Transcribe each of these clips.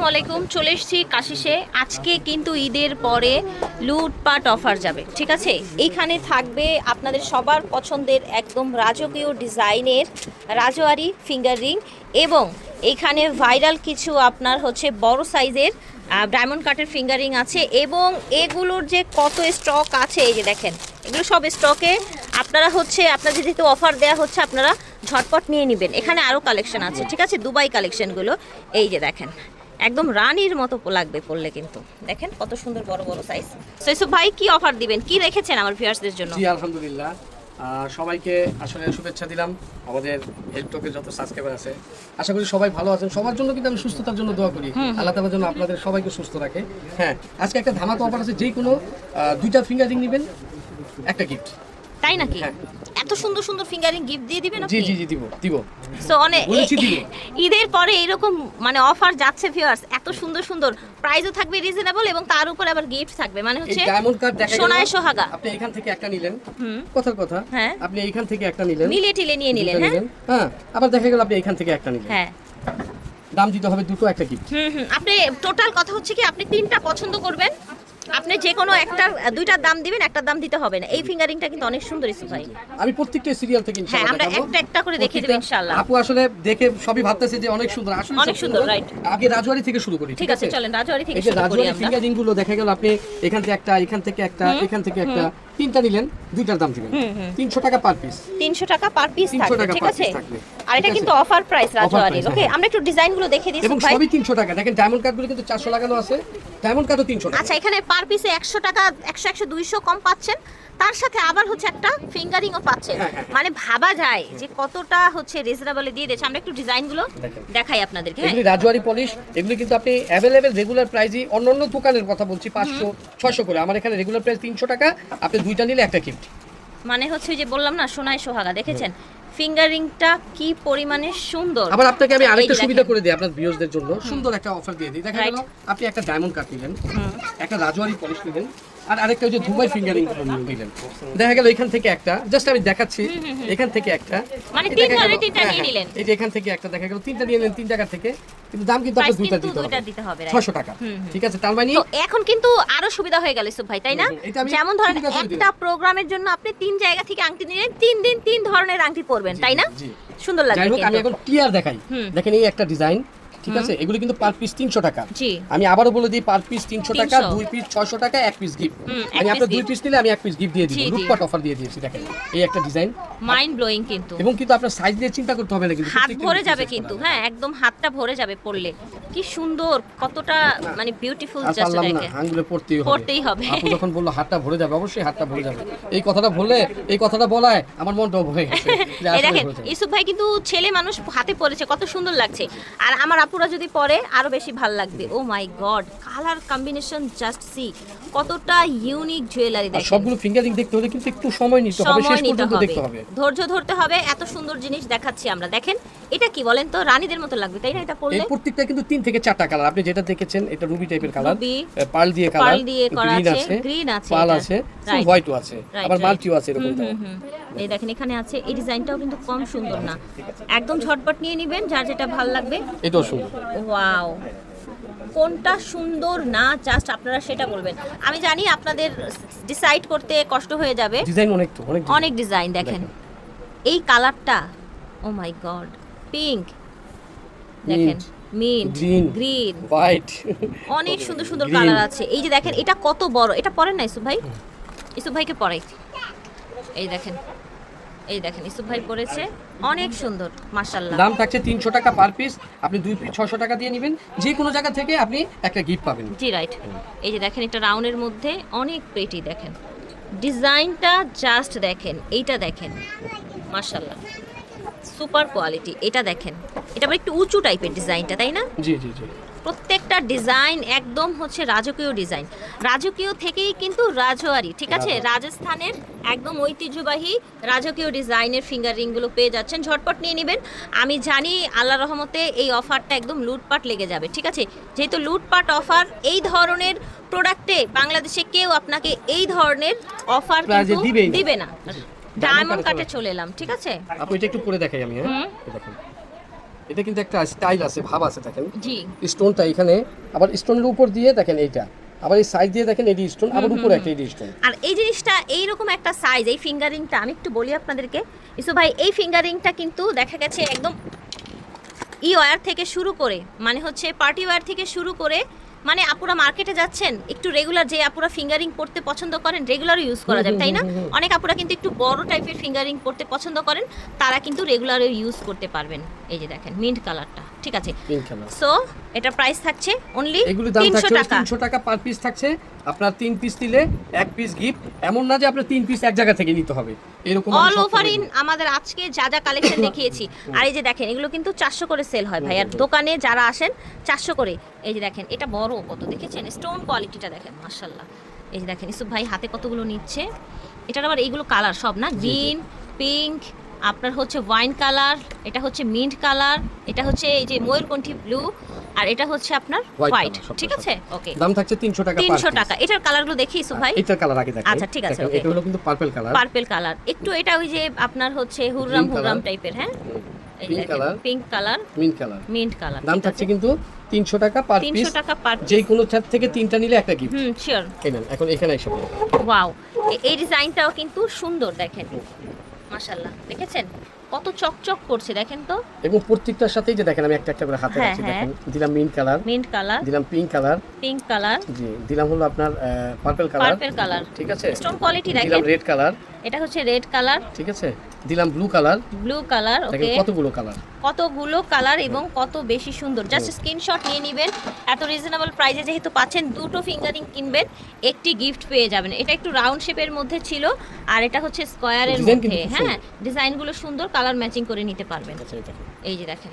আসসালামু আলাইকুম, চলে এসেছি কাশিসে। আজকে কিন্তু ঈদের পরে লুটপাট অফার যাবে, ঠিক আছে? এইখানে থাকবে আপনাদের সবার পছন্দের একদম রাজকীয় ডিজাইনের রাজওয়ারি ফিঙ্গার রিং এবং এইখানে ভাইরাল কিছু আপনার হচ্ছে বড় সাইজের ডায়মন্ড কাটের ফিঙ্গারিং আছে এবং এগুলোর যে কত স্টক আছে, এই যে দেখেন, এগুলো সব স্টকে আপনারা হচ্ছে, আপনাদের যেহেতু অফার দেওয়া হচ্ছে, আপনারা ঝটপট নিয়ে নেবেন। এখানে আরও কালেকশন আছে, ঠিক আছে? দুবাই কালেকশনগুলো, এই যে দেখেন। একদম রানীর মতো লাগবে পড়লে কিন্তু। দেখেন কত সুন্দর বড় বড় সাইজ সৈসুফ ভাই কি অফার দিবেন? কি রেখেছেন আমার ভিউয়ার্সদের জন্য? জি আলহামদুলিল্লাহ। সবাইকে আসলে শুভেচ্ছা দিলাম। আমাদের হেলটকে যত সাবস্ক্রাইবার আছে আশা করি সবাই ভালো আছেন। সবার জন্য কিন্তু আমি সুস্থতার জন্য দোয়া করি। আল্লাহ তালার জন্য আপনাদের সবাইকে সুস্থ রাখে। হ্যাঁ আজকে একটা ধামাকা অফার আছে যে কোনো দুইটা ফিঙ্গারিং নেবেন একটা গিফট তাই নাকি? হ্যাঁ। এত সুন্দর সুন্দর ফিঙ্গারিং গিফট দিয়ে দিবেন জি আপনি? জি জি দিব দিব। সো অনেক ঈদের পরে এরকম মানে অফার যাচ্ছে ভিউয়ার্স এত সুন্দর সুন্দর। প্রাইসও থাকবে রিজনেবল এবং তার উপরে আবার গিফট থাকবে। মানে হচ্ছে ডায়মন্ড কার্ড দেখা সোনায় সোহাগা। আপনি এখান থেকে একটা নিলেন। হুম। কথার কথা হ্যাঁ। আপনি এখান থেকে একটা নিলেন। মিলিয়ে টিলে নিয়ে নিলেন হ্যাঁ? হ্যাঁ আবার দেখা গেল আপনি এখান থেকে একটা নিলেন। হ্যাঁ। দাম দিতে হবে দুটো একটা গিফট হুম হুম। আপনি টোটাল কথা হচ্ছে কি আপনি তিনটা পছন্দ করবেন। আপনি যে কোনো একটা দুইটার দাম দিবেন একটা দাম দিতে হবে না। এই ফিঙ্গারিংটা কিন্তু অনেক সুন্দর ইসু ভাই। আমি প্রত্যেকটা সিরিয়াল থেকে হ্যাঁ আমরা একটা একটা করে দেখে দেব ইনশাআল্লাহ। আপু আসলে দেখে সবই ভাবতেছে যে অনেক সুন্দর। আসলে অনেক সুন্দর, রাইট আগে রাজবাড়ি থেকে শুরু করি ঠিক আছে চলেন রাজবাড়ি থেকে এই যে শুরু করি রাজওয়ারি রাজবাড়ি ফিঙ্গারিংগুলো দেখা গেল আপনি এখান থেকে একটা এখান থেকে একটা এখান থেকে একটা। তিনটা নিলেন দুইটার দাম দিবেন। তিনশো টাকা পার পিস তিনশো টাকা পার পিস 300 থাকবে ঠিক আছে? আর এটা কিন্তু অফার প্রাইস রাজওয়ারির ওকে। আমরা একটু ডিজাইনগুলো দেখে দিই এবং সবই তিনশো টাকা। দেখেন ডায়মন্ড কার্ডগুলো কিন্তু চারশো লাগানো আছে। ডায়মন্ড কার্ডও তিনশো টাকা। আচ্ছা এখানে পার পিসে একশো টাকা একশো একশো দুইশো কম পাচ্ছেন। তার সাথে আবার হচ্ছে একটা ফিঙ্গারিংও পাচ্ছেন হ্যাঁ, হ্যাঁ। মানে ভাবা যায় যে কতটা হচ্ছে রিজনেবলে দিয়ে দিয়েছে। আমরা একটু ডিজাইনগুলো। দেখাই আপনাদেরকে হ্যাঁ। এগুলি রাজওয়ারি পলিশ এগুলি কিন্তু আপনি অ্যাভেলেবেল রেগুলার প্রাইসই অন্য অন্য দোকানের কথা বলছি পাঁচশো ছশো করে। আমার এখানে রেগুলার প্রাইস তিনশো টাকা আপনি দুইটা নিলে একটা গিফট মানে হচ্ছে যে বললাম না সোনায় সোহাগা দেখেছেন? ফিঙ্গারিংটা কি পরিমাণে সুন্দর। আবার আপনাকে আমি আরেকটা সুবিধা করে দিই আপনার ভিউয়ার্সদের জন্য। সুন্দর একটা অফার দিয়ে দিই। দেখা গেল আপনি একটা ডায়মন্ড কাট নিলেন একটা রাজওয়ারি পলিশ নিলেন আর আরেকটা ওই যে দুবাই ফিঙ্গারিং নিলেন দেখা গেল এখান থেকে একটা জাস্ট আমি দেখাচ্ছি এখান থেকে একটা। মানে তিনটা হ্যাঁ, নিয়ে হ্যাঁ, নিলেন। এই যে এখান থেকে একটা দেখা গেল তিনটা নিয়ে নিলেন তিন জায়গা থেকে কিন্তু দাম কিন্তু দুইটা দিতে হবে। দিতে হবে right? ছশো টাকা। ঠিক আছে তার মানে এখন কিন্তু আরও সুবিধা হয়ে গেল ইসুফ ভাই তাই না? যেমন ধরেন একটা প্রোগ্রামের জন্য আপনি তিন জায়গা থেকে আংটি নিলেন তিন দিন তিন ধরনের আংটি পরবেন তাই না? সুন্দর লাগবে যাই হোক আমি এখন দেখাই। দেখেন এই একটা ডিজাইন ঠিক আছে? এগুলো কিন্তু পার পিস তিনশো টাকা। জি। আমি আবারও বলে দিই পার পিস তিনশো টাকা দুই পিস ছশো টাকা এক পিস গিফট আমি আপনার দুই পিস নিলে আমি এক পিস গিফট দিয়ে দিই জি। অফার দিয়ে দিয়েছি দেখেন। এই একটা ডিজাইন মাইন্ড ব্লোয়িং কিন্তু। এবং কিন্তু আপনার সাইজ দিয়ে চিন্তা করতে হবে না কিন্তু হাত ভরে যাবে কিন্তু হ্যাঁ একদম হাতটা ভরে যাবে পড়লে। কি সুন্দর কতটা মানে বিউটিফুল জাস্ট দেখে আঙ্গুলে পড়তেই হবে। পড়তেই হবে। আপু যখন বলল হাতটা ভরে যাবে অবশ্যই হাতটা ভরে যাবে। এই কথাটা বললে এই কথাটা বলায় আমার মনটাও ভরে গেছে। এই দেখেন ইসুফ ভাই কিন্তু ছেলে মানুষ হাতে পড়েছে কত সুন্দর লাগছে। আর আমার আপুরা যদি পরে আরও বেশি ভালো লাগবে। ও my god colour combination just see কতটা ইউনিক জুয়েলারি দেখেন। সবগুলো ফিঙ্গারিং দেখতে হলে কিন্তু একটু সময় নিতে হবে শেষ পর্যন্ত দেখতে হবে। ধৈর্য ধরতে হবে এত সুন্দর জিনিস দেখাচ্ছি আমরা। দেখেন এটা কি বলেন তো? রানীদের মতো লাগবে তাই না এটা পরলে? প্রত্যেকটা কিন্তু তিন থেকে চারটা কালার। আপনি যেটা দেখেছেন এটা রুবি টাইপের কালার। পার্ল দিয়ে কালার। পার্ল দিয়ে করা গ্রিন আছে, green আছে পার্ল আছে. হোয়াইটও আছে। আবার মাল্টিও আছে এরকম। এই দেখেন এখানে আছে এই ডিজাইনটাও কিন্তু কম সুন্দর না। একদম ঝটপট নিয়ে নেবেন যার যেটা ভালো লাগবে। এটাও ওয়াও কোনটা সুন্দর না জাস্ট আপনারা সেটা বলবেন। আমি জানি আপনাদের ডিসাইড করতে কষ্ট হয়ে যাবে। ডিজাইন অনেক তো অনেক অনেক ডিজাইন দেখেন। এই কালারটা ও মাই গড পিঙ্ক দেখেন মিন্ট. গ্রিন হোয়াইট অনেক সুন্দর সুন্দর কালার আছে। এই যে দেখেন এটা কত বড় এটা পরেন না ইসুফ ভাই? ইসুফ ভাইকে পরাই। এই দেখেন এই দেখেন ইসুফ ভাই পরেছে। অনেক সুন্দর মাশাল্লাহ দাম থাকছে তিনশো টাকা পার পিস আপনি দুই পিস ছশো টাকা দিয়ে নেবেন। যে কোনো জায়গা থেকে আপনি একটা গিফট পাবেন। জি রাইট এই যে দেখেন এটা রাউন্ডের মধ্যে অনেক প্রেটি দেখেন। ডিজাইনটা জাস্ট দেখেন এইটা দেখেন মাশাল্লাহ সুপার কোয়ালিটি এটা দেখেন। এটা আবার একটু উঁচু টাইপের ডিজাইনটা তাই না? জি জি জি। প্রত্যেকটা ডিজাইন একদম হচ্ছে রাজকীয় ডিজাইন। রাজকীয় থেকেই কিন্তু রাজওয়ারি ঠিক আছে? রাজস্থানের একদম ঐতিহ্যবাহী রাজকীয় ডিজাইনের ফিঙ্গার রিংগুলো পেয়ে যাচ্ছেন। ঝটপট নিয়ে নেবেন। আমি জানি আল্লাহ রহমতে এই অফারটা একদম লুটপাট লেগে যাবে ঠিক আছে? যেহেতু লুটপাট অফার এই ধরনের প্রোডাক্টে বাংলাদেশে কেউ আপনাকে এই ধরনের অফার। দিবে না। ডায়মন্ড Diamond কাটে চলে এলাম ঠিক আছে? আপু এটা একটু পরে দেখাই আমি হ্যাঁ? দেখুন। এটা কিন্তু একটা স্টাইল আছে ভাব আছে দেখেন। জি। স্টোনটা এখানে আবার স্টোনের উপর দিয়ে দেখেন এইটা। আবার এই সাইড দিয়ে দেখেন এডি স্টোন আবার উপরে একটা এডি স্টোন আর এই জিনিসটা এইরকম একটা সাইজ এই ফিঙ্গারিংটা আমি একটু বলি আপনাদেরকে। ইসু ভাই এই ফিঙ্গারিংটা কিন্তু দেখা গেছে একদম ই ওয়্যার থেকে শুরু করে মানে হচ্ছে পার্টি ওয়্যার থেকে শুরু করে মানে আপুরা মার্কেটে যাচ্ছেন একটু রেগুলার যে আপুরা ফিঙ্গারিং পড়তে পছন্দ করেন রেগুলার ইউজ করা যাবে তাই না? অনেক আপুরা কিন্তু একটু বড় টাইপের ফিঙ্গারিং পড়তে পছন্দ করেন তারা কিন্তু রেগুলার ইউজ করতে পারবেন। এই যে দেখেন মিন্ট কালারটা ঠিক আছে। সো এটা প্রাইস থাকছে অনলি তিনশো টাকা। তিনশো টাকা পার পিস থাকছে। আপনার তিন পিস দিলে এক পিস গিফট এমন না যে আপনার তিন পিস এক জায়গা থেকে নিতে হবে। এরকম অল ওভার ইন আমাদের আজকে যা যা কালেকশন দেখিয়েছি। আর এই যে দেখেন এগুলো কিন্তু চারশো করে সেল হয় ভাই আর দোকানে যারা আসেন চারশো করে। এই যে দেখেন এটা বড় কত দেখেছেন? স্টোন কোয়ালিটিটা দেখেন মার্শাল্লাহ এই যে দেখেন ইসুফ ভাই হাতে কতগুলো নিচ্ছে? এটার আবার এইগুলো কালার সব না? গ্রিন পিঙ্ক আপনার হচ্ছে ওয়াইন কালার এটা হচ্ছে মিন্ট কালার এটা হচ্ছে এই যে ময়ূরকণ্ঠী ব্লু আর এটা হচ্ছে আপনার হোয়াইট ঠিক আছে? ওকে দাম থাকছে তিনশো টাকা তিনশো টাকা। এটার কালারগুলো দেখি ইসুফ ভাই? এটার কালার আগে দেখেন আচ্ছা, ঠিক আছে. এটা হলো কিন্তু পার্পল কালার পার্পল কালার একটু এটা ওই যে আপনার হচ্ছে হুররাম হুররাম টাইপের হ্যাঁ? Pink color. Pink colour mint colour mint colour দাম থাকছে কিন্তু তিনশো টাকা পার পিস তিনশো টাকা পার যে কোনো ছাদ থেকে তিনটা নিলে একটা গিফট হুম শিওর এখন এখানে এসে ওয়াও এই ডিজাইনটাও কিন্তু সুন্দর দেখেন। মাশাল্লাহ দেখেছেন? কত চকচক করছে দেখেন তো? এবং প্রত্যেকটার সাথেই যে দেখেন আমি একটা একটা করে হাতে হ্যাঁ, রাখছি হ্যাঁ। দেখেন দিলাম মিন্ট কালার মিন্ট কালার দিলাম পিঙ্ক কালার পিঙ্ক কালার জি দিলাম হলো আপনার পার্পল কালার পার্পল কালার ঠিক আছে? স্টোন কোয়ালিটি দিলাম রেড কালার এটা হচ্ছে রেড কালার। ঠিক আছে? দিলাম blue colour blue colour okay কতগুলো কালার কতগুলো কালার এবং কত বেশি সুন্দর? জাস্ট স্ক্রিনশট নিয়ে নেবেন। এত রিজনেবল প্রাইসে যেহেতু পাচ্ছেন দুটো ফিঙ্গারিং কিনবেন একটি গিফট পেয়ে যাবেন। এটা একটু রাউন্ড শেপের মধ্যে ছিল আর এটা হচ্ছে স্কোয়ারের মধ্যে। হ্যাঁ ডিজাইনগুলো সুন্দর কালার ম্যাচিং করে নিতে পারবেন। এই যে দেখেন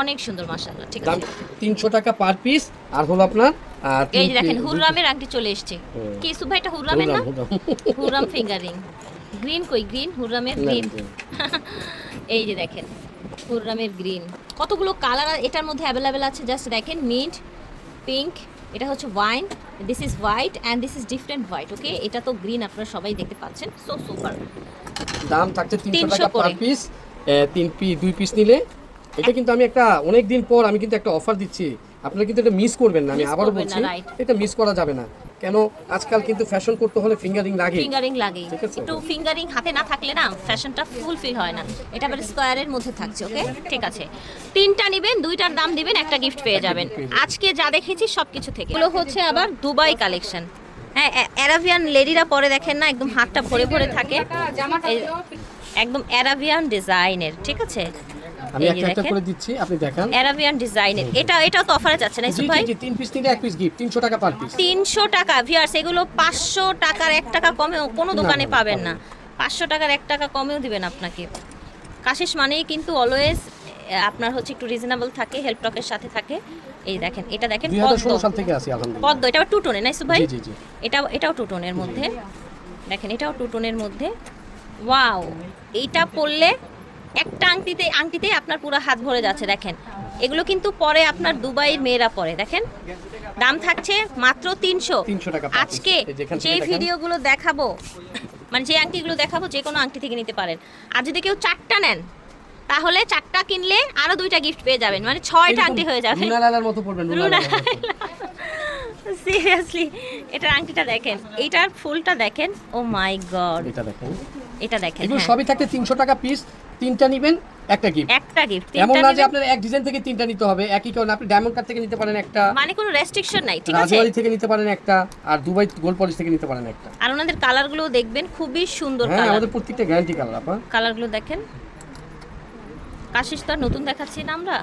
অনেক সুন্দর মাশাআল্লাহ ঠিক আছে। তিনশো টাকা পার পিস আর হলো আপনার এই যে দেখেন হুররামের আংটি চলে এসেছে। কি ইসু ভাই এটা হুররামের না। হুররাম ফিঙ্গারিং গ্রিন কই? গ্রিন হুররামের গ্রিন এই যে দেখেন হুররামের গ্রিন কতগুলো কালার এটার মধ্যে অ্যাভেলেবেল আছে? জাস্ট দেখেন মিন্ট পিঙ্ক এটা হচ্ছে wine this is white and this is different white okay এটা তো গ্রিন আপনারা সবাই দেখতে পাচ্ছেন সো সুপার দাম থাকছে তিনশো 300 টাকা পার পিস তিন পি দুই পিস নিলে। এটা কিন্তু আমি একটা অনেক দিন পর আমি কিন্তু একটা অফার দিচ্ছি। আপনারা কিন্তু এটা মিস করবেন না আমি আবারও বলছি. এটা মিস করা যাবে না। কেন আজকাল কিন্তু ফ্যাশন করতে হলে ফিঙ্গারিং লাগে ফিঙ্গারিং লাগে একটু ফিঙ্গারিং হাতে না থাকলে না ফ্যাশনটা ফুলফিল হয় না। এটা আবার স্কোয়ারের মধ্যে থাকছে ওকে ঠিক আছে। তিনটা নেবেন দুইটার দাম দিবেন একটা গিফট পেয়ে যাবেন gift পেয়ে যাবেন। আজকে যা দেখেছি সব কিছু থেকে। এগুলো হচ্ছে আবার দুবাই কালেকশন হ্যাঁ অ্যারাবিয়ান লেডিরা পরে দেখেন না একদম হাতটা ভরে ভরে থাকে। একদম অ্যারাবিয়ান ডিজাইনের ঠিক আছে? আমি একটা একটা করে দিচ্ছি আপনি দেখান। অ্যারাবিয়ান ডিজাইনের এটা এটাও তো অফারে যাচ্ছে না ভাই? জি তিন পিস নিলে এক পিস গিফট তিনশো টাকা পার পিস তিনশো টাকা ভিয়ার্স এগুলো পাঁচশো টাকার এক টাকা কমেও কোনো দোকানে পাবেন না। পাঁচশো টাকার এক টাকা কমেও দিবেন আপনাকে। কাশিস মানেই কিন্তু অলওয়েজ আপনার হচ্ছে একটু রিজনেবল থাকে হেল্প টকের সাথে থাকে। এই দেখেন এটা দেখেন পদ্ম। সাল থেকে আছি আলহামদুলিল্লাহ। পদ্ম এটা টু টোনে না ইসু ভাই জি জি। জি এটাও এটাও টু টোনের মধ্যে। দেখেন এটাও টু টোনের মধ্যে। ওয়াও এইটা পরলে একটা আংটিতে আংটিতেই আপনার পুরো হাত ভরে যাচ্ছে দেখেন। এগুলো কিন্তু পরে আপনার দুবাইয়ের মেয়েরা পরে দেখেন? দাম থাকছে মাত্র তিনশো। 300। আজকে যে ভিডিওগুলো দেখাবো মানে যে আংটিগুলো দেখাবো যে কোনো আংটি থেকে নিতে পারেন। আর যদি কেউ চারটা নেন তাহলে চারটা কিনলে আরও দুইটা গিফট পেয়ে যাবেন। মানে ছয়টা আংটি হয়ে যাবে। মতো পড়বেন। সিরিয়াসলি এটার আংটিটা দেখেন। এইটার ফুলটা দেখেন। ও মাই গড এটা দেখেন। এটা দেখেন এগুলো হ্যাঁ। সবই থাকতে তিনশো টাকা পিস তিনটা নিবেন একটা গিফট একটা গিফট এমন না যে। আপনার এক ডিজাইন থেকে তিনটা নিতে হবে একই কারণে আপনি ডায়মন্ড কাট থেকে নিতে পারেন একটা মানে কোনো রেস্ট্রিকশন নাই ঠিক আছে? রাজবাড়ি থেকে নিতে পারেন একটা আর দুবাই গোল্ড পলিশ থেকে নিতে পারেন একটা। আর ওনাদের কালারগুলো দেখবেন খুবই সুন্দর কালার হ্যাঁ কালার আমাদের প্রত্যেকটা গ্যারান্টি কালার আপা। কালারগুলো দেখেন। কাশিস তো নতুন দেখাচ্ছি না আমরা?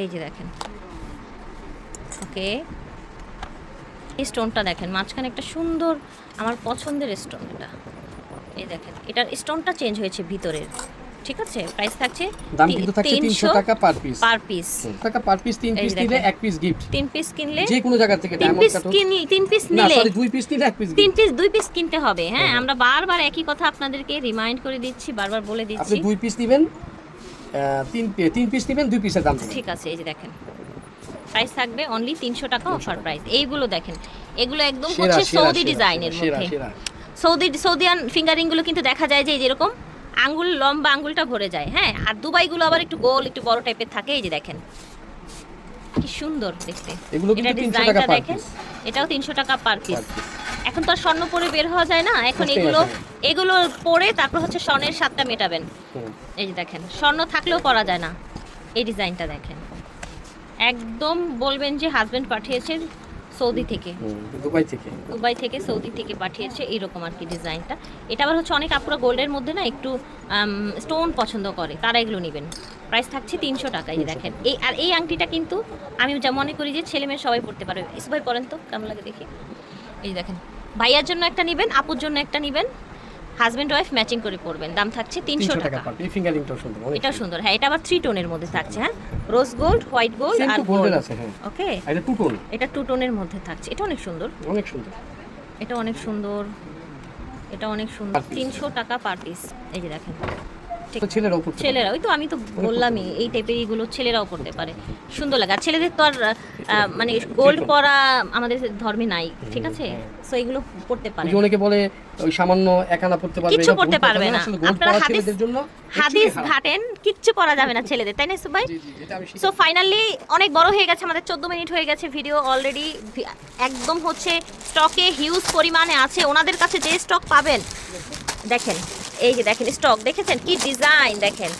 এই যে দেখেন। ওকে। এই স্টোনটা দেখেন মাঝখানে একটা সুন্দর আমার পছন্দের স্টোন এটা। এই দেখেন এটার স্টোনটা চেঞ্জ হয়েছে ভিতরের। ঠিক আছে? প্রাইস থাকছে দাম কিন্তু থাকছে তিনশো টাকা পার পিস পার পিস টাকা পার পিস তিন পিস। নিলে এক পিস গিফট তিন পিস কিনলে যে কোনো জায়গা থেকে তিন ডায়মন্ড পিস। কিনলে তিন পিস না নিলে। সরি দুই পিস নিলে এক পিস তিন পিস দুই পিস কিনতে হবে হ্যাঁ? আমরা বারবার একই কথা আপনাদেরকে রিমাইন্ড করে দিচ্ছি বারবার বলে দিচ্ছি। আপনি দুই পিস নেবেন আহ, তিন তিন পিস নেবেন দুই পিসের দাম ঠিক আছে এই যে দেখেন। প্রাইস থাকবে অনলি তিনশো টাকা অফার প্রাইস এইগুলো দেখেন এগুলো একদম হচ্ছে সৌদি ডিজাইনের মধ্যে। সৌদি সৌদিয়ান ফিঙ্গারিংগুলো কিন্তু দেখা যায় যে এই যেরকম আঙ্গুল লম্বা আঙ্গুলটা ভরে যায় হ্যাঁ? আর দুবাইগুলো আবার একটু গোল একটু বড় টাইপের থাকে এই যে দেখেন। কি সুন্দর দেখতে। এগুলো এটা কিন্তু 300 ডিজাইনটা টাকা দেখেন। এটাও তিনশো টাকা পার পিস এখন তো আর স্বর্ণ পরে বের হওয়া যায় না। এখন এগুলো এগুলো পরে তারপর হচ্ছে স্বর্ণের স্বাদটা মেটাবেন। এই যে দেখেন স্বর্ণ থাকলেও পরা যায় না। এই ডিজাইনটা দেখেন। একদম বলবেন যে হাজবেন্ড পাঠিয়েছে সৌদি থেকে। দুবাই থেকে। দুবাই থেকে সৌদি থেকে পাঠিয়েছে এরকম আর কি ডিজাইনটা। এটা আবার হচ্ছে অনেক আপুরা গোল্ডের মধ্যে না একটু স্টোন পছন্দ করে তারা এগুলো নেবেন। প্রাইস থাকছে তিনশো টাকা এই দেখেন। এই আর এই আংটিটা কিন্তু আমি যা মনে করি যে ছেলে মেয়ে সবাই পড়তে পারবে। ইসু ভাই পরেন তো কেমন লাগে দেখি? এই দেখেন। ভাইয়ার জন্য একটা নেবেন আপুর জন্য একটা নেবেন। হাজব্যান্ড ওয়াইফ ম্যাচিং করে পরবেন। দাম থাকছে তিনশো 300 টাকা। পিস। ফিঙ্গারিংটাও সুন্দর এটা সুন্দর। হ্যাঁ এটা আবার থ্রি টোনের মধ্যে থাকছে হ্যাঁ? রোজ গোল্ড হোয়াইট গোল্ড আর গোল্ড আছে, হ্যাঁ। ওকে এটা টু টোন এটা টু টোনের মধ্যে থাকছে। এটা অনেক সুন্দর। অনেক সুন্দর। এটা অনেক সুন্দর। এটা অনেক সুন্দর। তিনশো টাকা পার পিস এই যে দেখেন। ছেলেরাও পড়তে ছেলেরা ওই তো আমি তো বললামই এই টাইপের এইগুলো ছেলেরাও পড়তে পারে। সুন্দর লাগে। আর ছেলেদের তো আর মানে গোল্ড পরা আমাদের ধর্মে নাই ঠিক আছে? সো এগুলো পড়তে পারে। অনেকে বলে ওই সামান্য একানা পড়তে পারবে এটা পড়তে পারবে না। আপনারা হাদিস জন্য হাদিস ঘাটেন কিচ্ছু পরা যাবে না ছেলেদের তাই না আমি সো ফাইনালি অনেক বড় হয়ে গেছে আমাদের চোদ্দ মিনিট হয়ে গেছে ভিডিও অলরেডি একদম হচ্ছে স্টকে হিউজ পরিমাণে আছে। ওনাদের কাছে যে স্টক পাবেন দেখেন। এই যে দেখেন স্টক দেখেছেন? কি ডিজাইন দেখেন?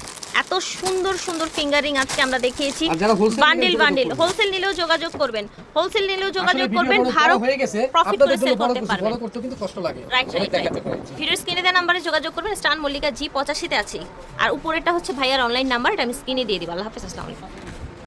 এত সুন্দর সুন্দর ফিঙ্গারিং আজকে আমরা দেখিয়েছি। বান্ডিল বান্ডিল হোলসেল নিলেও যোগাযোগ করবেন। হোলসেল নিলেও যোগাযোগ করবেন ভালো হয়ে গেছে। প্রফিট করে সেল করতে পারবেন। করতে কিন্তু কষ্ট লাগে। Right right. ভিডিওর স্ক্রিনে দেওয়া নাম্বারে যোগাযোগ করবেন স্টান মল্লিকা জি পঁচাশিতে আছি। আর উপরেটা হচ্ছে ভাইয়ার অনলাইন নাম্বার এটা আমি স্ক্রিনে দিয়ে দিব। আল্লাহ হাফেজ আসসালামু আলাইকুম।